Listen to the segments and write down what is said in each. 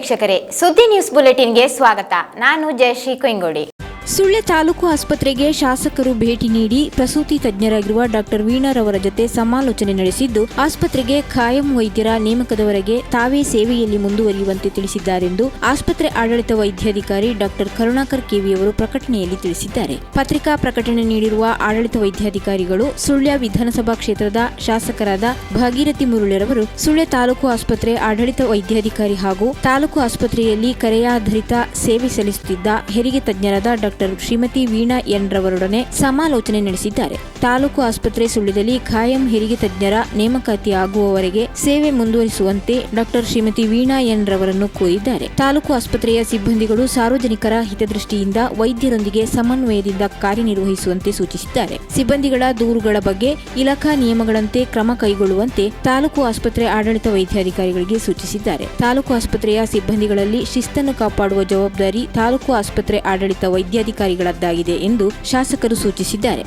ವೀಕ್ಷಕರೇ ಸುದ್ದಿ ನ್ಯೂಸ್ ಬುಲೆಟಿನ್ಗೆ ಸ್ವಾಗತ. ನಾನು ಜಯಶ್ರೀ ಕೊಯ್ಂಗೋಡಿ. ಸುಳ್ಯ ತಾಲೂಕು ಆಸ್ಪತ್ರೆಗೆ ಶಾಸಕರು ಭೇಟಿ ನೀಡಿ ಪ್ರಸೂತಿ ತಜ್ಞರಾಗಿರುವ ಡಾಕ್ಟರ್ ವೀಣಾರವರ ಜೊತೆ ಸಮಾಲೋಚನೆ ನಡೆಸಿದ್ದು, ಆಸ್ಪತ್ರೆಗೆ ಖಾಯಂ ವೈದ್ಯರ ನೇಮಕದವರೆಗೆ ತಾವೇ ಸೇವೆಯಲ್ಲಿ ಮುಂದುವರಿಯುವಂತೆ ತಿಳಿಸಿದ್ದಾರೆಂದು ಆಸ್ಪತ್ರೆ ಆಡಳಿತ ವೈದ್ಯಾಧಿಕಾರಿ ಡಾಕ್ಟರ್ ಕರುಣಾಕರ್ ಕೆವಿಯವರು ಪ್ರಕಟಣೆಯಲ್ಲಿ ತಿಳಿಸಿದ್ದಾರೆ. ಪತ್ರಿಕಾ ಪ್ರಕಟಣೆ ನೀಡಿರುವ ಆಡಳಿತ ವೈದ್ಯಾಧಿಕಾರಿಗಳು ಸುಳ್ಯ ವಿಧಾನಸಭಾ ಕ್ಷೇತ್ರದ ಶಾಸಕರಾದ ಭಾಗೀರಥಿ ಮುರುಳಿರವರು ಸುಳ್ಯ ತಾಲೂಕು ಆಸ್ಪತ್ರೆ ಆಡಳಿತ ವೈದ್ಯಾಧಿಕಾರಿ ಹಾಗೂ ತಾಲೂಕು ಆಸ್ಪತ್ರೆಯಲ್ಲಿ ಕರೆಯಾಧಾರಿತ ಸೇವೆ ಸಲ್ಲಿಸುತ್ತಿದ್ದ ಹೆರಿಗೆ ತಜ್ಞರಾದ ಡಾಕ್ಟರ್ ಶ್ರೀಮತಿ ವೀಣಾ ಎನ್ ರವರೊಡನೆ ಸಮಾಲೋಚನೆ ನಡೆಸಿದ್ದಾರೆ. ತಾಲೂಕು ಆಸ್ಪತ್ರೆ ಸುಳ್ಳಿದಲ್ಲಿ ಖಾಯಂ ಹೆರಿಗೆ ತಜ್ಞರ ನೇಮಕಾತಿ ಆಗುವವರೆಗೆ ಸೇವೆ ಮುಂದುವರಿಸುವಂತೆ ಡಾಕ್ಟರ್ ಶ್ರೀಮತಿ ವೀಣಾ ಎನ್ ರವರನ್ನು ಕೋರಿದ್ದಾರೆ. ತಾಲೂಕು ಆಸ್ಪತ್ರೆಯ ಸಿಬ್ಬಂದಿಗಳು ಸಾರ್ವಜನಿಕರ ಹಿತದೃಷ್ಟಿಯಿಂದ ವೈದ್ಯರೊಂದಿಗೆ ಸಮನ್ವಯದಿಂದ ಕಾರ್ಯನಿರ್ವಹಿಸುವಂತೆ ಸೂಚಿಸಿದ್ದಾರೆ. ಸಿಬ್ಬಂದಿಗಳ ದೂರುಗಳ ಬಗ್ಗೆ ಇಲಾಖಾ ನಿಯಮಗಳಂತೆ ಕ್ರಮ ಕೈಗೊಳ್ಳುವಂತೆ ತಾಲೂಕು ಆಸ್ಪತ್ರೆ ಆಡಳಿತ ವೈದ್ಯಾಧಿಕಾರಿಗಳಿಗೆ ಸೂಚಿಸಿದ್ದಾರೆ. ತಾಲೂಕು ಆಸ್ಪತ್ರೆಯ ಸಿಬ್ಬಂದಿಗಳಲ್ಲಿ ಶಿಸ್ತನ್ನು ಕಾಪಾಡುವ ಜವಾಬ್ದಾರಿ ತಾಲೂಕು ಆಸ್ಪತ್ರೆ ಆಡಳಿತ ವೈದ್ಯಾಧಿಕಾರಿಗಳದ್ದಾಗಿದೆ ಎಂದು ಶಾಸಕರು ಸೂಚಿಸಿದ್ದಾರೆ.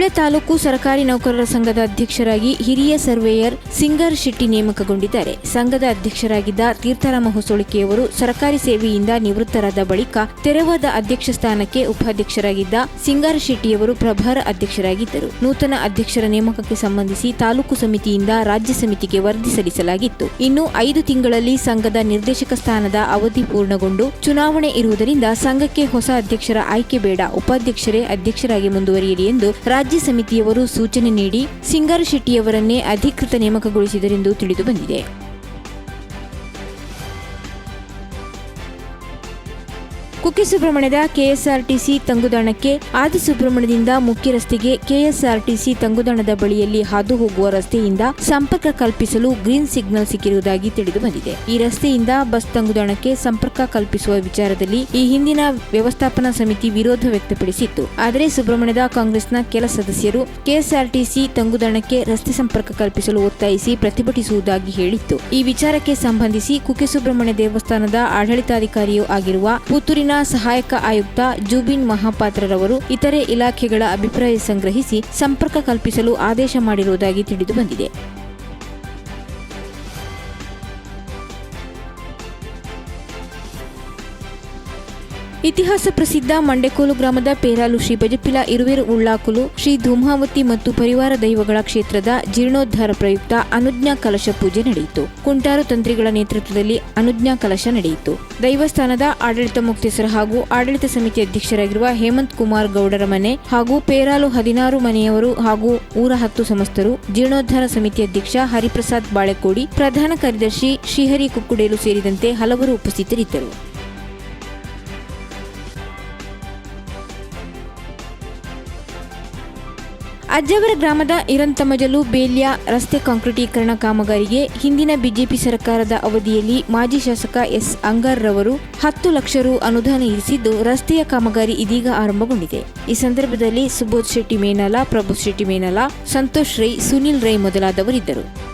ಸುಳ್ಯ ತಾಲೂಕು ಸರ್ಕಾರಿ ನೌಕರರ ಸಂಘದ ಅಧ್ಯಕ್ಷರಾಗಿ ಹಿರಿಯ ಸರ್ವೇಯರ್ ಸಿಂಗರ್ ಶೆಟ್ಟಿ ನೇಮಕಗೊಂಡಿದ್ದಾರೆ. ಸಂಘದ ಅಧ್ಯಕ್ಷರಾಗಿದ್ದ ತೀರ್ಥರಾಮ ಹೊಸೊಳಿಕೆಯವರು ಸರ್ಕಾರಿ ಸೇವೆಯಿಂದ ನಿವೃತ್ತರಾದ ಬಳಿಕ ತೆರವಾದ ಅಧ್ಯಕ್ಷ ಸ್ಥಾನಕ್ಕೆ ಉಪಾಧ್ಯಕ್ಷರಾಗಿದ್ದ ಸಿಂಗಾರ ಶೆಟ್ಟಿಯವರು ಪ್ರಭಾರ ಅಧ್ಯಕ್ಷರಾಗಿದ್ದರು. ನೂತನ ಅಧ್ಯಕ್ಷರ ನೇಮಕಕ್ಕೆ ಸಂಬಂಧಿಸಿ ತಾಲೂಕು ಸಮಿತಿಯಿಂದ ರಾಜ್ಯ ಸಮಿತಿಗೆ ವರದಿ ಸಲ್ಲಿಸಲಾಗಿತ್ತು. ಇನ್ನು ಐದು ತಿಂಗಳಲ್ಲಿ ಸಂಘದ ನಿರ್ದೇಶಕ ಸ್ಥಾನದ ಅವಧಿ ಪೂರ್ಣಗೊಂಡು ಚುನಾವಣೆ ಇರುವುದರಿಂದ ಸಂಘಕ್ಕೆ ಹೊಸ ಅಧ್ಯಕ್ಷರ ಆಯ್ಕೆ ಬೇಡ, ಉಪಾಧ್ಯಕ್ಷರೇ ಅಧ್ಯಕ್ಷರಾಗಿ ಮುಂದುವರಿಯಲಿ ಎಂದು ರಾಜ್ಯ ಸಮಿತಿಯವರು ಸೂಚನೆ ನೀಡಿ ಸಿಂಗಾರ ಶೆಟ್ಟಿಯವರನ್ನೇ ಅಧಿಕೃತ ನೇಮಕಗೊಳಿಸಿದರೆಂದು ತಿಳಿದು ಕುಕ್ಕೆ ಸುಬ್ರಹ್ಮಣ್ಯದ ಕೆಎಸ್ಆರ್ಟಿಸಿ ತಂಗುದಾಣಕ್ಕೆ ಆದಿ ಸುಬ್ರಹ್ಮಣ್ಯದಿಂದ ಮುಖ್ಯ ರಸ್ತೆಗೆ ಕೆಎಸ್ಆರ್ಟಿಸಿ ತಂಗುದಾಣದ ಬಳಿಯಲ್ಲಿ ಹಾದು ಹೋಗುವ ರಸ್ತೆಯಿಂದ ಸಂಪರ್ಕ ಕಲ್ಪಿಸಲು ಗ್ರೀನ್ ಸಿಗ್ನಲ್ ಸಿಕ್ಕಿರುವುದಾಗಿ ತಿಳಿದು ಬಂದಿದೆ ಈ ರಸ್ತೆಯಿಂದ ಬಸ್ ತಂಗುದಾಣಕ್ಕೆ ಸಂಪರ್ಕ ಕಲ್ಪಿಸುವ ವಿಚಾರದಲ್ಲಿ ಈ ಹಿಂದಿನ ವ್ಯವಸ್ಥಾಪನಾ ಸಮಿತಿ ವಿರೋಧ ವ್ಯಕ್ತಪಡಿಸಿತ್ತು. ಆದರೆ ಸುಬ್ರಹ್ಮಣ್ಯದ ಕಾಂಗ್ರೆಸ್ನ ಕೆಲ ಸದಸ್ಯರು ಕೆಎಸ್ಆರ್ಟಿಸಿ ತಂಗುದಾಣಕ್ಕೆ ರಸ್ತೆ ಸಂಪರ್ಕ ಕಲ್ಪಿಸಲು ಒತ್ತಾಯಿಸಿ ಪ್ರತಿಭಟಿಸುವುದಾಗಿ ಹೇಳಿತ್ತು. ಈ ವಿಚಾರಕ್ಕೆ ಸಂಬಂಧಿಸಿ ಕುಕ್ಕೆ ಸುಬ್ರಹ್ಮಣ್ಯ ದೇವಸ್ಥಾನದ ಆಡಳಿತಾಧಿಕಾರಿಯೂ ಆಗಿರುವ ಪುತ್ತೂರಿನ ಸಹಾಯಕ ಆಯುಕ್ತ ಜುಬಿನ್ ಮಹಾಪಾತ್ರರವರು ಇತರೆ ಇಲಾಖೆಗಳ ಅಭಿಪ್ರಾಯ ಸಂಗ್ರಹಿಸಿ ಸಂಪರ್ಕ ಕಲ್ಪಿಸಲು ಆದೇಶ ಮಾಡಿರುವುದಾಗಿ ತಿಳಿದು ಇತಿಹಾಸ ಪ್ರಸಿದ್ಧ ಮಂಡೆಕೋಲು ಗ್ರಾಮದ ಪೇರಾಲು ಶ್ರೀ ಬಜಪಿಲ ಇರುವೆರು ಉಳ್ಳಾಕುಲು, ಶ್ರೀ ಧೂಮಾವತಿ ಮತ್ತು ಪರಿವಾರ ದೈವಗಳ ಕ್ಷೇತ್ರದ ಜೀರ್ಣೋದ್ಧಾರ ಪ್ರಯುಕ್ತ ಅನುಜ್ಞಾ ಕಲಶ ಪೂಜೆ ನಡೆಯಿತು. ಕುಂಟಾರು ತಂತ್ರಿಗಳ ನೇತೃತ್ವದಲ್ಲಿ ಅನುಜ್ಞಾ ಕಲಶ ನಡೆಯಿತು. ದೈವಸ್ಥಾನದ ಆಡಳಿತ ಮುಕ್ತೇಸರ ಹಾಗೂ ಆಡಳಿತ ಸಮಿತಿ ಅಧ್ಯಕ್ಷರಾಗಿರುವ ಹೇಮಂತ್ ಕುಮಾರ್ ಗೌಡರ ಮನೆ ಹಾಗೂ ಪೇರಾಲು ಹದಿನಾರು ಮನೆಯವರು ಹಾಗೂ ಊರ ಹತ್ತು ಸಮಸ್ತರು ಜೀರ್ಣೋದ್ಧಾರ ಸಮಿತಿ ಅಧ್ಯಕ್ಷ ಹರಿಪ್ರಸಾದ್ ಬಾಳೆಕೋಡಿ, ಪ್ರಧಾನ ಕಾರ್ಯದರ್ಶಿ ಶ್ರೀಹರಿ ಕುಕ್ಕುಡೇಲು ಸೇರಿದಂತೆ ಹಲವರು ಉಪಸ್ಥಿತರಿದ್ದರು. ಅಜ್ಜವರ ಗ್ರಾಮದ ಇರಂತಮಜಲು ಬೇಲ್ಯ, ರಸ್ತೆ ಕಾಂಕ್ರೀಟೀಕರಣ ಕಾಮಗಾರಿಗೆ ಹಿಂದಿನ ಬಿಜೆಪಿ ಸರ್ಕಾರದ ಅವಧಿಯಲ್ಲಿ ಮಾಜಿ ಶಾಸಕ ಎಸ್ ಅಂಗಾರ್ರವರು ಹತ್ತು ಲಕ್ಷ ರು ಅನುದಾನ ಇರಿಸಿದ್ದು ರಸ್ತೆಯ ಕಾಮಗಾರಿ ಇದೀಗ ಆರಂಭಗೊಂಡಿದೆ. ಈ ಸಂದರ್ಭದಲ್ಲಿ ಸುಬೋಧ್ ಶೆಟ್ಟಿ ಮೇನಲ, ಪ್ರಭು ಶೆಟ್ಟಿ ಮೇನಲ, ಸಂತೋಷ್ ರೈ, ಸುನಿಲ್ ರೈ ಮೊದಲಾದವರಿದ್ದರು.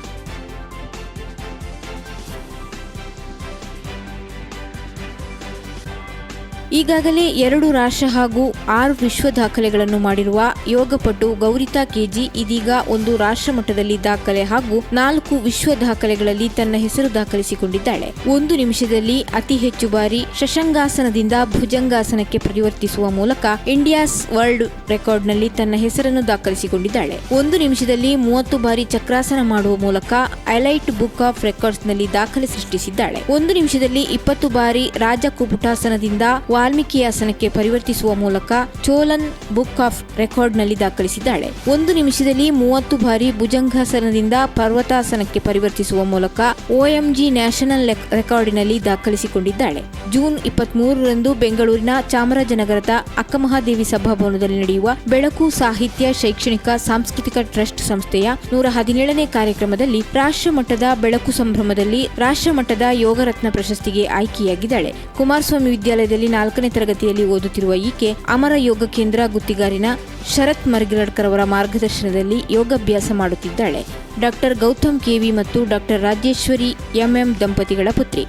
ಈಗಾಗಲೇ ಎರಡು ರಾಷ್ಟ್ರ ಹಾಗೂ ಆರು ವಿಶ್ವ ದಾಖಲೆಗಳನ್ನು ಮಾಡಿರುವ ಯೋಗಪಟು ಗೌರಿತಾ ಕೆಜಿ ಇದೀಗ ಒಂದು ರಾಷ್ಟ್ರ ಮಟ್ಟದಲ್ಲಿ ದಾಖಲೆ ಹಾಗೂ ನಾಲ್ಕು ವಿಶ್ವ ದಾಖಲೆಗಳಲ್ಲಿ ತನ್ನ ಹೆಸರು ದಾಖಲಿಸಿಕೊಂಡಿದ್ದಾಳೆ. ಒಂದು ನಿಮಿಷದಲ್ಲಿ ಅತಿ ಹೆಚ್ಚು ಬಾರಿ ಶಶಂಗಾಸನದಿಂದ ಭುಜಂಗಾಸನಕ್ಕೆ ಪರಿವರ್ತಿಸುವ ಮೂಲಕ ಇಂಡಿಯಾಸ್ ವರ್ಲ್ಡ್ ರೆಕಾರ್ಡ್ನಲ್ಲಿ ತನ್ನ ಹೆಸರನ್ನು ದಾಖಲಿಸಿಕೊಂಡಿದ್ದಾಳೆ. ಒಂದು ನಿಮಿಷದಲ್ಲಿ ಮೂವತ್ತು ಬಾರಿ ಚಕ್ರಾಸನ ಮಾಡುವ ಮೂಲಕ ಐಲೈಟ್ ಬುಕ್ ಆಫ್ ರೆಕಾರ್ಡ್ಸ್ನಲ್ಲಿ ದಾಖಲೆ ಸೃಷ್ಟಿಸಿದ್ದಾಳೆ. ಒಂದು ನಿಮಿಷದಲ್ಲಿ ಇಪ್ಪತ್ತು ಬಾರಿ ರಾಜ ಕುಪುಟಾಸನದಿಂದ ವಾಲ್ಮೀಕಿ ಆಸನಕ್ಕೆ ಪರಿವರ್ತಿಸುವ ಮೂಲಕ ಚೋಲನ್ ಬುಕ್ ಆಫ್ ರೆಕಾರ್ಡ್ನಲ್ಲಿ ದಾಖಲಿಸಿದ್ದಾಳೆ. ಒಂದು ನಿಮಿಷದಲ್ಲಿ ಮೂವತ್ತು ಬಾರಿ ಭುಜಂಗಾಸನದಿಂದ ಪರ್ವತಾಸನಕ್ಕೆ ಪರಿವರ್ತಿಸುವ ಮೂಲಕ ಒಎಂಜಿ ನ್ಯಾಷನಲ್ ರೆಕಾರ್ಡಿನಲ್ಲಿ ದಾಖಲಿಸಿಕೊಂಡಿದ್ದಾಳೆ. ಜೂನ್ ಇಪ್ಪತ್ಮೂರರಂದು ಬೆಂಗಳೂರಿನ ಚಾಮರಾಜನಗರದ ಅಕ್ಕಮಹಾದೇವಿ ಸಭಾಭವನದಲ್ಲಿ ನಡೆಯುವ ಬೆಳಕು ಸಾಹಿತ್ಯ ಶೈಕ್ಷಣಿಕ ಸಾಂಸ್ಕೃತಿಕ ಟ್ರಸ್ಟ್ ಸಂಸ್ಥೆಯ ನೂರ ಹದಿನೇಳನೇ ಕಾರ್ಯಕ್ರಮದಲ್ಲಿ ರಾಷ್ಟ್ರಮಟ್ಟದ ಬೆಳಕು ಸಂಭ್ರಮದಲ್ಲಿ ರಾಷ್ಟ್ರಮಟ್ಟದ ಯೋಗರತ್ನ ಪ್ರಶಸ್ತಿಗೆ ಆಯ್ಕೆಯಾಗಿದ್ದಾಳೆ. ಕುಮಾರಸ್ವಾಮಿ ವಿದ್ಯಾಲಯದಲ್ಲಿ ನಾಲ್ಕನೇ ತರಗತಿಯಲ್ಲಿ ಓದುತ್ತಿರುವ ಈಕೆ ಅಮರ ಯೋಗ ಕೇಂದ್ರ ಗುತ್ತಿಗಾರಿನ ಶರತ್ ಮರ್ಗಿರಡ್ಕರ್ ಅವರ ಮಾರ್ಗದರ್ಶನದಲ್ಲಿ ಯೋಗಾಭ್ಯಾಸ ಮಾಡುತ್ತಿದ್ದಾಳೆ. ಡಾಕ್ಟರ್ ಗೌತಮ್ ಕೆವಿ ಮತ್ತು ಡಾಕ್ಟರ್ ರಾಜೇಶ್ವರಿ ಎಂಎಂ ದಂಪತಿಗಳ ಪುತ್ರಿ.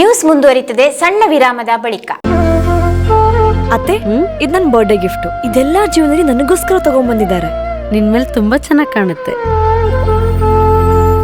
ನ್ಯೂಸ್ ಮುಂದುವರಿತದೆ ಸಣ್ಣ ವಿರಾಮದ ಬಳಿಕ. ಅತ್ತೆ ಇದು ನನ್ನ ಬರ್ಡೇ ಗಿಫ್ಟ್ ಇದೆಲ್ಲ ಜೀವನದಲ್ಲಿ ನನಗೋಸ್ಕರ ತಗೊಂಡ್ಬಂದಿದ್ದಾರೆ ನಿನ್ ಮೇಲೆ ತುಂಬಾ ಚೆನ್ನಾಗಿ ಕಾಣುತ್ತೆ.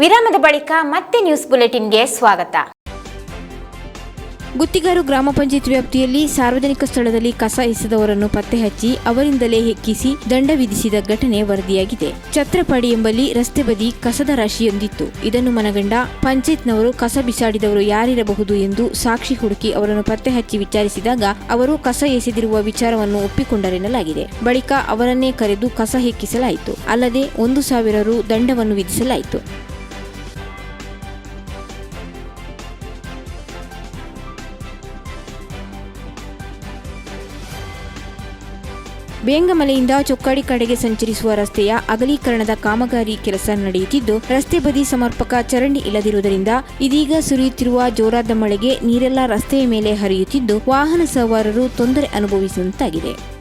ವಿರಾಮದ ಬಳಿಕ ಮತ್ತೆ ನ್ಯೂಸ್ ಬುಲೆಟಿನ್ಗೆ ಸ್ವಾಗತ. ಗುತ್ತಿಗಾರು ಗ್ರಾಮ ಪಂಚಾಯತ್ ವ್ಯಾಪ್ತಿಯಲ್ಲಿ ಸಾರ್ವಜನಿಕ ಸ್ಥಳದಲ್ಲಿ ಕಸ ಎಸೆದವರನ್ನು ಪತ್ತೆ ಹಚ್ಚಿ ಅವರಿಂದಲೇ ಹೆಕ್ಕಿಸಿ ದಂಡ ವಿಧಿಸಿದ ಘಟನೆ ವರದಿಯಾಗಿದೆ. ಛತ್ರಪಾಡಿ ಎಂಬಲ್ಲಿ ರಸ್ತೆ ಬದಿ ಕಸದ ರಾಶಿಯೊಂದಿತ್ತು. ಇದನ್ನು ಮನಗಂಡ ಪಂಚಾಯತ್ನವರು ಕಸ ಬಿಸಾಡಿದವರು ಯಾರಿರಬಹುದು ಎಂದು ಸಾಕ್ಷಿ ಹುಡುಕಿ ಅವರನ್ನು ಪತ್ತೆ ಹಚ್ಚಿ ವಿಚಾರಿಸಿದಾಗ ಅವರು ಕಸ ಎಸೆದಿರುವ ವಿಚಾರವನ್ನು ಒಪ್ಪಿಕೊಂಡರೆನ್ನಲಾಗಿದೆ. ಬಳಿಕ ಅವರನ್ನೇ ಕರೆದು ಕಸ ಹೆಕ್ಕಿಸಲಾಯಿತು ಅಲ್ಲದೆ ಒಂದು ಸಾವಿರ ರು ದಂಡವನ್ನು ವಿಧಿಸಲಾಯಿತು. ಬೇಂಗಮಲೆಯಿಂದ ಚೊಕ್ಕಾಡಿ ಕಡೆಗೆ ಸಂಚರಿಸುವ ರಸ್ತೆಯ ಅಗಲೀಕರಣದ ಕಾಮಗಾರಿ ಕೆಲಸ ನಡೆಯುತ್ತಿದ್ದು, ರಸ್ತೆ ಬದಿ ಸಮರ್ಪಕ ಚರಂಡಿ ಇಲ್ಲದಿರುವುದರಿಂದ ಇದೀಗ ಸುರಿಯುತ್ತಿರುವ ಜೋರಾದ ಮಳೆಗೆ ನೀರೆಲ್ಲ ರಸ್ತೆಯ ಮೇಲೆ ಹರಿಯುತ್ತಿದ್ದು, ವಾಹನ ಸವಾರರು ತೊಂದರೆ ಅನುಭವಿಸುವಂತಾಗಿದೆ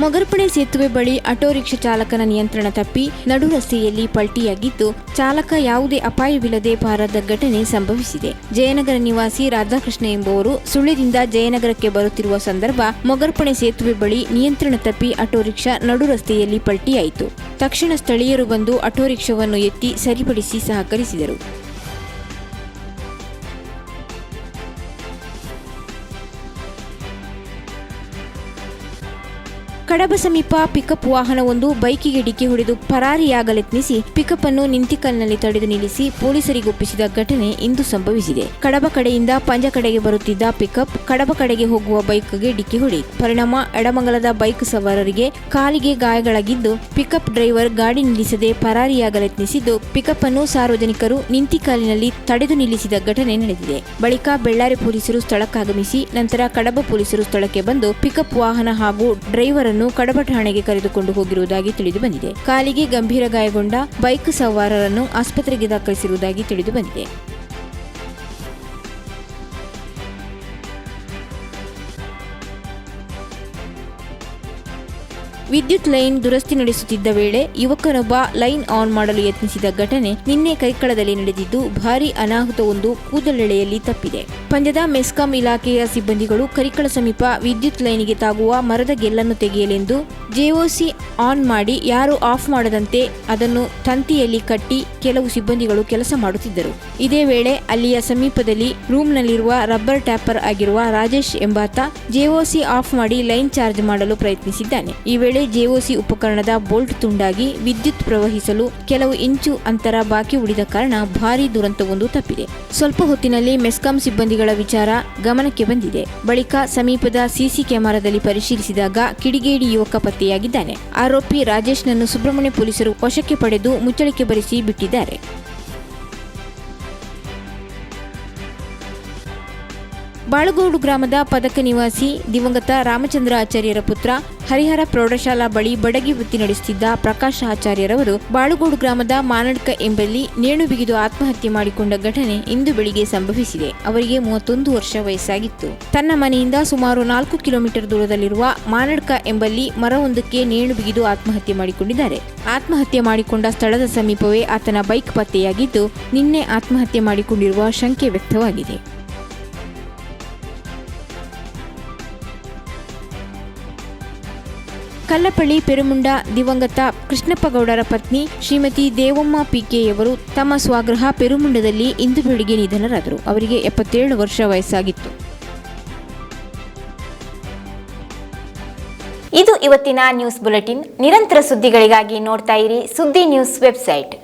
ಮೊಗರ್ಪಣೆ ಸೇತುವೆ ಬಳಿ ಆಟೋ ರಿಕ್ಷಾ ಚಾಲಕನ ನಿಯಂತ್ರಣ ತಪ್ಪಿ ನಡು ರಸ್ತೆಯಲ್ಲಿ ಪಲ್ಟಿಯಾಗಿದ್ದು, ಚಾಲಕ ಯಾವುದೇ ಅಪಾಯವಿಲ್ಲದೆ ಪಾರಾದ ಘಟನೆ ಸಂಭವಿಸಿದೆ. ಜಯನಗರ ನಿವಾಸಿ ರಾಧಾಕೃಷ್ಣ ಎಂಬುವರು ಸುಳ್ಳಿದಿಂದ ಜಯನಗರಕ್ಕೆ ಬರುತ್ತಿರುವ ಸಂದರ್ಭ ಮೊಗರ್ಪಣೆ ಸೇತುವೆ ಬಳಿ ನಿಯಂತ್ರಣ ತಪ್ಪಿ ಆಟೋ ರಿಕ್ಷಾ ನಡು ರಸ್ತೆಯಲ್ಲಿ ಪಲ್ಟಿಯಾಯಿತು. ತಕ್ಷಣ ಸ್ಥಳೀಯರು ಬಂದು ಆಟೋ ರಿಕ್ಷಾವನ್ನು ಎತ್ತಿ ಸರಿಪಡಿಸಿ ಸಹಕರಿಸಿದರು. ಕಡಬ ಸಮೀಪ ಪಿಕಪ್ ವಾಹನವೊಂದು ಬೈಕಿಗೆ ಡಿಕ್ಕಿ ಹೊಡೆದು ಪರಾರಿಯಾಗಲೆತ್ನಿಸಿ ಪಿಕಪ್ ಅನ್ನು ನಿಂತಿಕಲ್ನಲ್ಲಿ ತಡೆದು ನಿಲ್ಲಿಸಿ ಪೊಲೀಸರಿಗೊಪ್ಪಿಸಿದ ಘಟನೆ ಇಂದು ಸಂಭವಿಸಿದೆ. ಕಡಬ ಕಡೆಯಿಂದ ಪಂಜ ಕಡೆಗೆ ಬರುತ್ತಿದ್ದ ಪಿಕಪ್ ಕಡಬ ಕಡೆಗೆ ಹೋಗುವ ಬೈಕ್ಗೆ ಡಿಕ್ಕಿ ಹೊಡಿ. ಪರಿಣಾಮ ಎಡಮಂಗಲದ ಬೈಕ್ ಸವಾರರಿಗೆ ಕಾಲಿಗೆ ಗಾಯಗಳಾಗಿದ್ದು ಪಿಕಪ್ ಡ್ರೈವರ್ ಗಾಡಿ ನಿಲ್ಲಿಸದೆ ಪರಾರಿಯಾಗಲೆತ್ನಿಸಿದ್ದು ಪಿಕಪ್ ಅನ್ನು ಸಾರ್ವಜನಿಕರು ನಿಂತಿಕಾಲಿನಲ್ಲಿ ತಡೆದು ನಿಲ್ಲಿಸಿದ ಘಟನೆ ನಡೆದಿದೆ. ಬಳಿಕ ಬೆಳ್ಳಾರಿ ಪೊಲೀಸರು ಸ್ಥಳಕ್ಕಾಗಮಿಸಿ ನಂತರ ಕಡಬ ಪೊಲೀಸರು ಸ್ಥಳಕ್ಕೆ ಬಂದು ಪಿಕಪ್ ವಾಹನ ಹಾಗೂ ಡ್ರೈವರ್ ಅನ್ನು ಕಡಬ ಠಾಣೆಗೆ ಕರೆದುಕೊಂಡು ಹೋಗಿರುವುದಾಗಿ ತಿಳಿದು ಬಂದಿದೆ. ಕಾಲಿಗೆ ಗಂಭೀರ ಗಾಯಗೊಂಡ ಬೈಕ್ ಸವಾರರನ್ನು ಆಸ್ಪತ್ರೆಗೆ ದಾಖಲಿಸಿರುವುದಾಗಿ ತಿಳಿದು ಬಂದಿದೆ. ವಿದ್ಯುತ್ ಲೈನ್ ದುರಸ್ತಿ ನಡೆಸುತ್ತಿದ್ದ ವೇಳೆ ಯುವಕನೊಬ್ಬ ಲೈನ್ ಆನ್ ಮಾಡಲು ಯತ್ನಿಸಿದ ಘಟನೆ ನಿನ್ನೆ ಕೈಕಳದಲ್ಲಿ ನಡೆದಿದ್ದು, ಭಾರೀ ಅನಾಹುತವೊಂದು ಕೂದಲೆಳೆಯಲ್ಲಿ ತಪ್ಪಿದೆ. ಪಂದ್ಯದ ಮೆಸ್ಕಾಂ ಇಲಾಖೆಯ ಸಿಬ್ಬಂದಿಗಳು ಕರಿಕಳ ಸಮೀಪ ವಿದ್ಯುತ್ ಲೈನ್ಗೆ ತಾಗುವ ಮರದ ಗೆಲ್ಲನ್ನು ತೆಗೆಯಲೆಂದು ಜೆಒಸಿ ಆನ್ ಮಾಡಿ ಯಾರು ಆಫ್ ಮಾಡದಂತೆ ಅದನ್ನು ತಂತಿಯಲ್ಲಿ ಕಟ್ಟಿ ಕೆಲವು ಸಿಬ್ಬಂದಿಗಳು ಕೆಲಸ ಮಾಡುತ್ತಿದ್ದರು. ಇದೇ ವೇಳೆ ಅಲ್ಲಿಯ ಸಮೀಪದಲ್ಲಿ ರೂಮ್ನಲ್ಲಿರುವ ರಬ್ಬರ್ ಟ್ಯಾಪರ್ ಆಗಿರುವ ರಾಜೇಶ್ ಎಂಬಾತ ಜೆಒಸಿ ಆಫ್ ಮಾಡಿ ಲೈನ್ ಚಾರ್ಜ್ ಮಾಡಲು ಪ್ರಯತ್ನಿಸಿದ್ದಾನೆ. ಈ ವೇಳೆ ಜೆಒಸಿ ಉಪಕರಣದ ಬೋಲ್ಟ್ ತುಂಡಾಗಿ ವಿದ್ಯುತ್ ಪ್ರವಹಿಸಲು ಕೆಲವು ಇಂಚು ಅಂತರ ಬಾಕಿ ಉಳಿದ ಕಾರಣ ಭಾರೀ ದುರಂತವೊಂದು ತಪ್ಪಿದೆ. ಸ್ವಲ್ಪ ಹೊತ್ತಿನಲ್ಲಿ ಮೆಸ್ಕಾಂ ಸಿಬ್ಬಂದಿಗಳ ವಿಚಾರ ಗಮನಕ್ಕೆ ಬಂದಿದೆ. ಬಳಿಕ ಸಮೀಪದ ಸಿಸಿ ಕ್ಯಾಮೆರಾದಲ್ಲಿ ಪರಿಶೀಲಿಸಿದಾಗ ಕಿಡಿಗೇಡಿ ಯುವಕ ಪತ್ತೆಯಾಗಿದ್ದಾನೆ. ಆರೋಪಿ ರಾಜೇಶ್ನನ್ನು ಸುಬ್ರಹ್ಮಣ್ಯ ಪೊಲೀಸರು ವಶಕ್ಕೆ ಪಡೆದು ಮುಚ್ಚಳಿಕೆ ಬರೆಸಿ ಬಿಟ್ಟಿದ್ದಾರೆ. ಬಾಳಗೋಡು ಗ್ರಾಮದ ಪದಕ ನಿವಾಸಿ ದಿವಂಗತ ರಾಮಚಂದ್ರ ಆಚಾರ್ಯರ ಪುತ್ರ ಹರಿಹರ ಪ್ರೌಢಶಾಲಾ ಬಳಿ ಬಡಗಿ ವೃತ್ತಿ ನಡೆಸುತ್ತಿದ್ದ ಪ್ರಕಾಶ ಆಚಾರ್ಯರವರು ಬಾಳುಗೋಡು ಗ್ರಾಮದ ಮಾನಡ್ಕ ಎಂಬಲ್ಲಿ ನೇಣು ಬಿಗಿದು ಆತ್ಮಹತ್ಯೆ ಮಾಡಿಕೊಂಡ ಘಟನೆ ಇಂದು ಬೆಳಿಗ್ಗೆ ಸಂಭವಿಸಿದೆ. ಅವರಿಗೆ ಮೂವತ್ತೊಂದು ವರ್ಷ ವಯಸ್ಸಾಗಿತ್ತು. ತನ್ನ ಮನೆಯಿಂದ ಸುಮಾರು ನಾಲ್ಕು ಕಿಲೋಮೀಟರ್ ದೂರದಲ್ಲಿರುವ ಮಾನಡ್ಕ ಎಂಬಲ್ಲಿ ಮರವೊಂದಕ್ಕೆ ನೇಣು ಬಿಗಿದು ಆತ್ಮಹತ್ಯೆ ಮಾಡಿಕೊಂಡಿದ್ದಾರೆ. ಆತ್ಮಹತ್ಯೆ ಮಾಡಿಕೊಂಡ ಸ್ಥಳದ ಸಮೀಪವೇ ಆತನ ಬೈಕ್ ಪತ್ತೆಯಾಗಿದ್ದು, ನಿನ್ನೆ ಆತ್ಮಹತ್ಯೆ ಮಾಡಿಕೊಂಡಿರುವ ಶಂಕೆ ವ್ಯಕ್ತವಾಗಿದೆ. ಕಲ್ಲಪಳ್ಳಿ ಪೆರುಮುಂಡ ದಿವಂಗತ ಕೃಷ್ಣಪ್ಪಗೌಡರ ಪತ್ನಿ ಶ್ರೀಮತಿ ದೇವಮ್ಮ ಪಿಕೆಯವರು ತಮ್ಮ ಸ್ವಗೃಹ ಪೆರುಮುಂಡದಲ್ಲಿ ಇಂದು ಬೆಳಿಗ್ಗೆ ನಿಧನರಾದರು. ಅವರಿಗೆ ಎಪ್ಪತ್ತೇಳು ವರ್ಷ ವಯಸ್ಸಾಗಿತ್ತು. ಇದು ಇವತ್ತಿನ ನ್ಯೂಸ್ ಬುಲೆಟಿನ್. ನಿರಂತರ ಸುದ್ದಿಗಳಿಗಾಗಿ ನೋಡ್ತಾ ಇರಿ ಸುದ್ದಿ ನ್ಯೂಸ್ ವೆಬ್ಸೈಟ್.